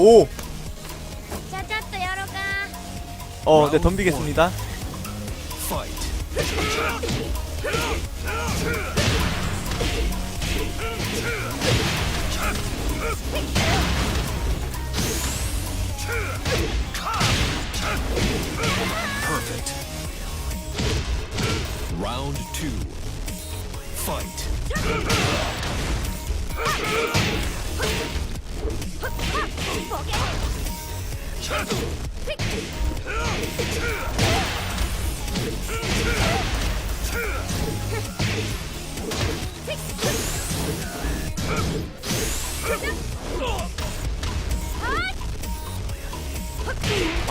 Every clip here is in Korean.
오! 짜짜또 열어가. 어, 네, 덤비겠습니다. Perfect. Round two. Fight.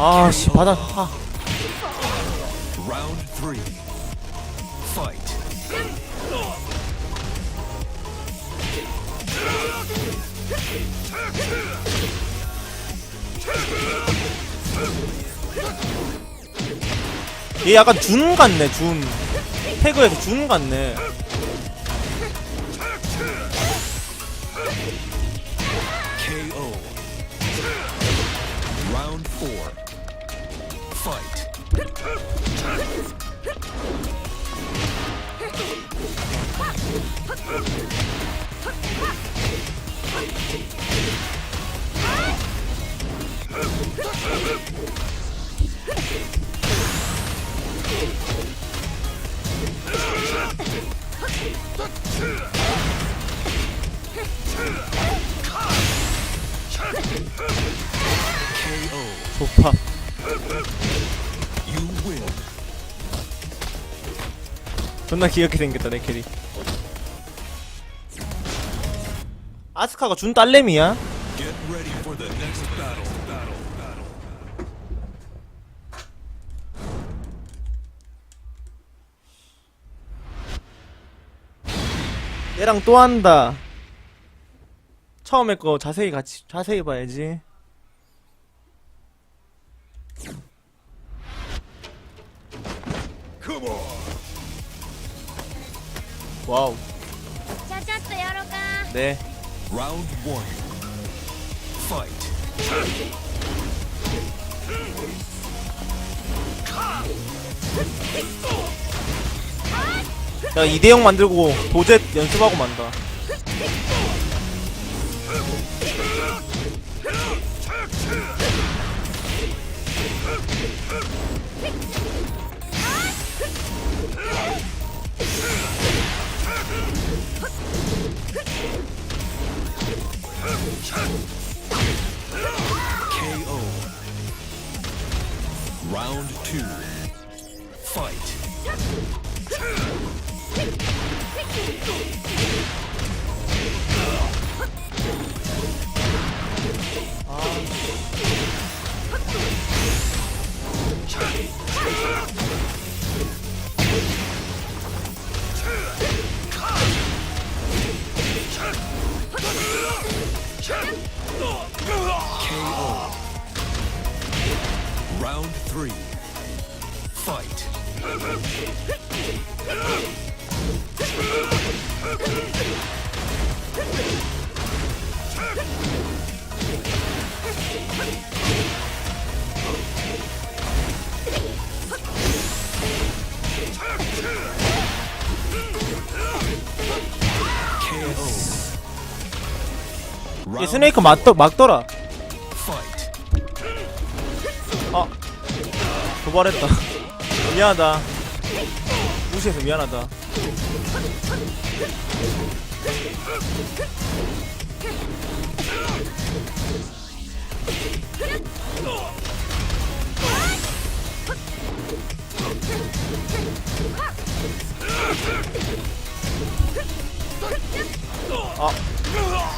아, 씨, 바닥. 아. 얘 약간 준 같네, 준. 태그에서 준 같네. 존나 귀엽게 생겼다, 내 캐리. 아스카가 준 딸내미야? Get ready for the next battle. Battle. Battle. 얘랑 또 한다. 처음에 거 자세히 같이, 자세히 봐야지. 와우. 짜짜또 열어가. 네. 라운드 1. 파이트. 야, 이대형 만들고 도젯 연습하고 만다. KO. Round two. Three. Fight. 얘 스네이크 맞더, 막더라. 도발했다. 미안하다. 무시해서 미안하다.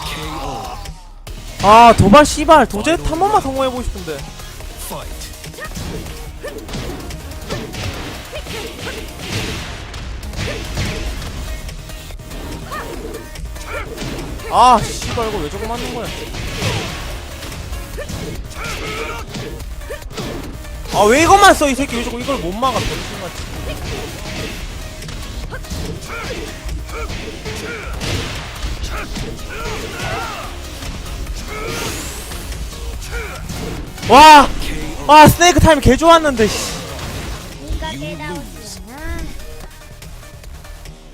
KO. 아, 도발 씨발. 도제 한 번만 성공해보고 싶은데. 아 씨발 이거 왜 저거 맞는 거야 아 왜 이것만 써 이 새끼 왜 저거 이걸 못 막아 병신같이 와! 아 스네이크 타임 개 좋았는데 씨.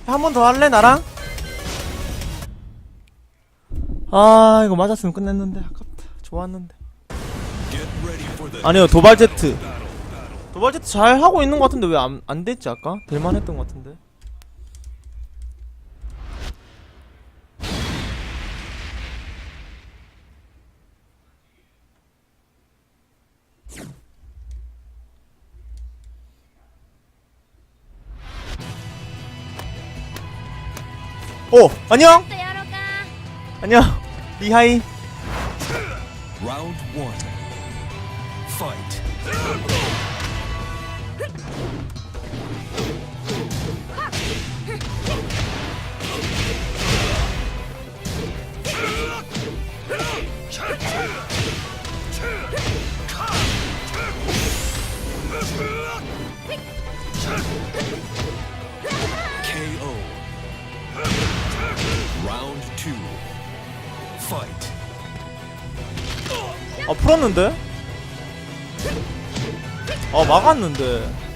한 번 더 할래 나랑? 아 이거 맞았으면 끝냈는데 아깝다 좋았는데 아니요 도발제트 도발제트 잘 하고 있는 것 같은데 왜 안 안 됐지 아까? 될만 했던 것 같은데 어! 안녕! 안녕 리하이 round one. Fight. KO. Round two. 아 풀었는데? 아 막았는데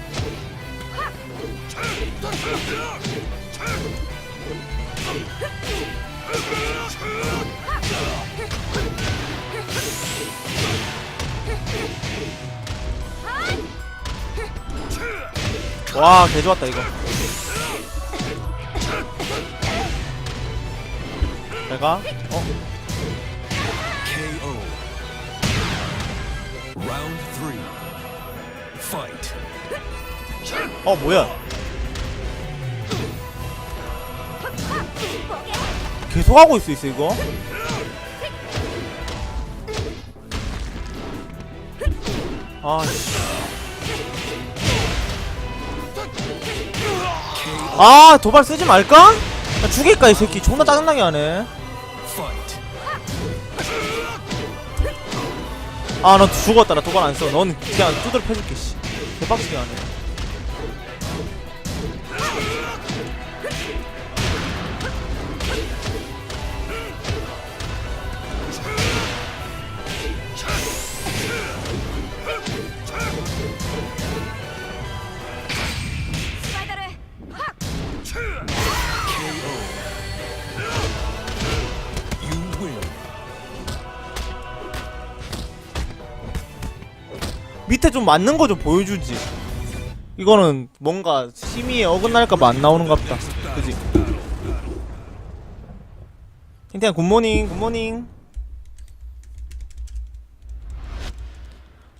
와 개좋았다 이거 내가 어? Round three. Fight. 어 뭐야 계속 하고 있어 있어 이거 아 씨 아 도발 쓰지 말까? 나 죽일까 이 새끼 존나 짜증나게 하네 Fight. 아너 죽었다. 나 도발 안써 넌 그냥 두드려 패줄게 씨. 개빡치게 하네 좀 맞는 거 좀 보여주지. 이거는 뭔가 심의에 어긋날까봐 안 나오는갑다. 그지? 탱탱 굿모닝 굿모닝.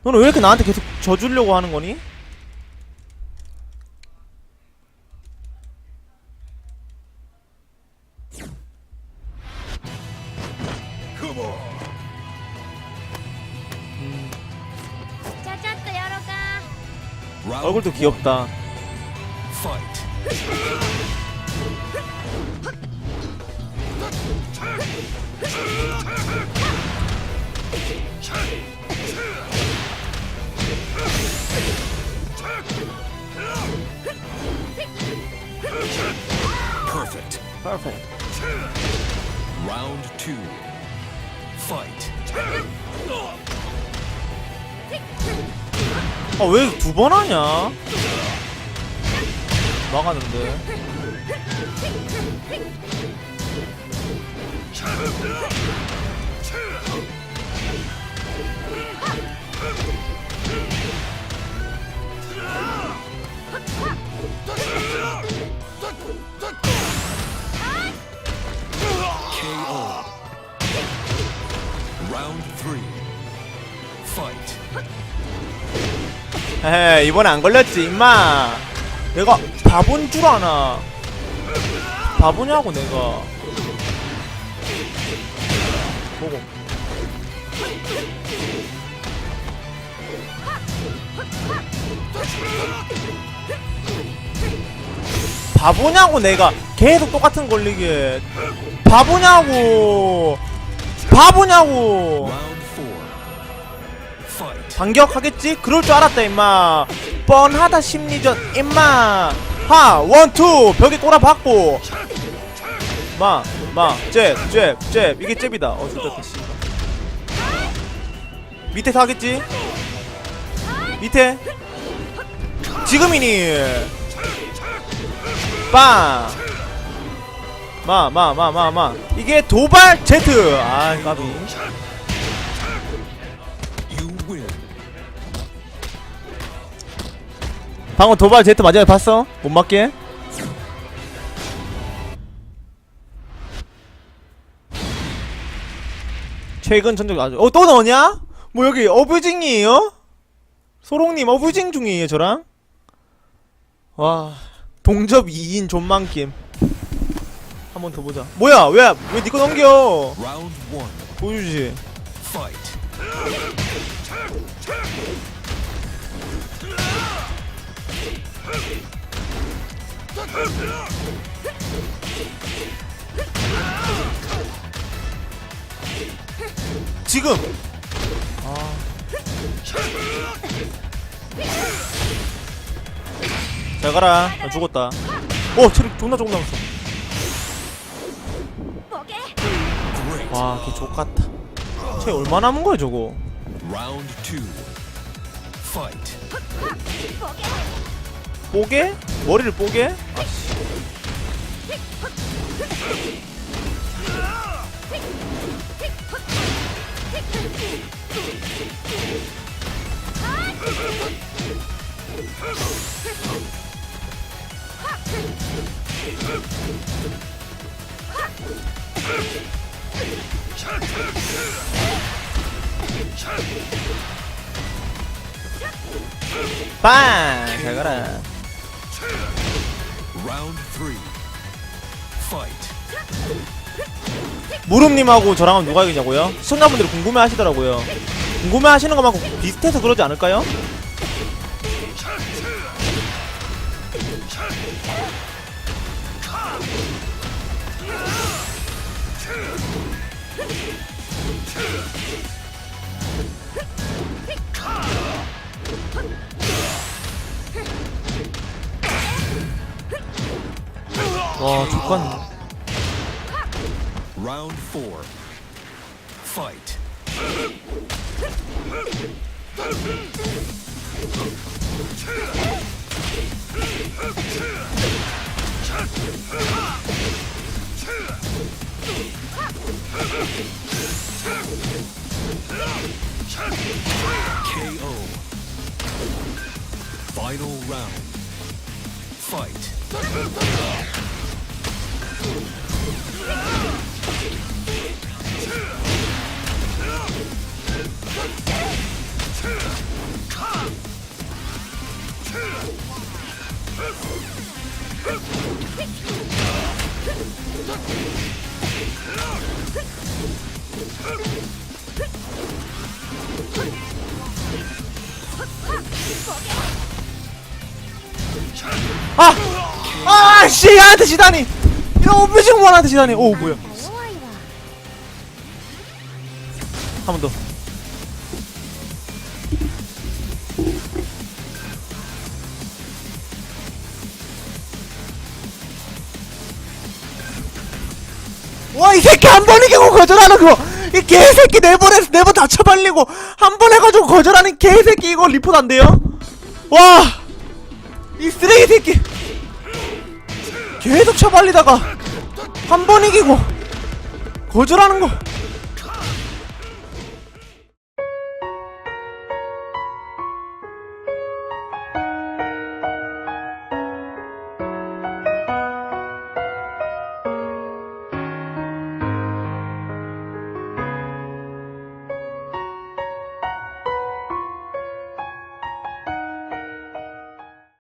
너는 왜 이렇게 나한테 계속 져주려고 하는 거니? 얼굴도 귀엽다. Perfect. Perfect 아 왜 두 번 하냐? 막았는데 KO. Round three. Fight. 에헤 이번에 안 걸렸지 임마. 내가 바본 줄 아나? 바보냐고 내가. 보고. 바보냐고 내가. 계속 똑같은 걸리게. 바보냐고. 바보냐고. 반격하겠지? 그럴 줄 알았다 임마 뻔하다 심리전 임마 하 원투 벽에 꼬라박고 마마잽잽잽 이게 잽이다 어 좋다 씨 밑에 사겠지? 밑에 지금이니 빵! 마, 마, 마, 마, 마. 이게 도발 제트! 아, 까비. 방금 도발 제트 마지막에 봤어? 못 맞게? 최근 전적 아주 어 또 나오냐? 뭐 여기 어뷰징이에요? 소롱님 어뷰징 중이에요 저랑? 와 동접 2인 존망김 한 번 더 보자 뭐야 왜 왜 니거 넘겨 Round one. 보여주지. 지금! 아. 잘 가라. 나 죽었다. 어 체력 존나 조금 남았어. 와걔 족같다 쟤 얼마 남은 거야 저거 Round two. Fight. ボケ 뽀개? 머리를 뽀개? 아씨 빵! 잘 가라 Round three. Fight. 무릎님하고 저랑은 누가 이기냐고요? 시청자분들이 궁금해 하시더라고요 궁금해 하시는 것만큼 비슷해서 그러지 않을까요? 와 족같네 Round four. Fight. 씨 야한테 지다니 야 오프징 원한테 지다니 오 뭐야 한 번더 와, 이 새끼 한 번 이기고 거절하는 거! 이 개새끼 네번 해서 네번 다쳐 발리고 한 번 해가지고 거절하는 개새끼 이거 리포트 안 돼요? 와! 이 쓰레기 새끼! 계속 쳐발리다가 한 번 이기고 거절하는 거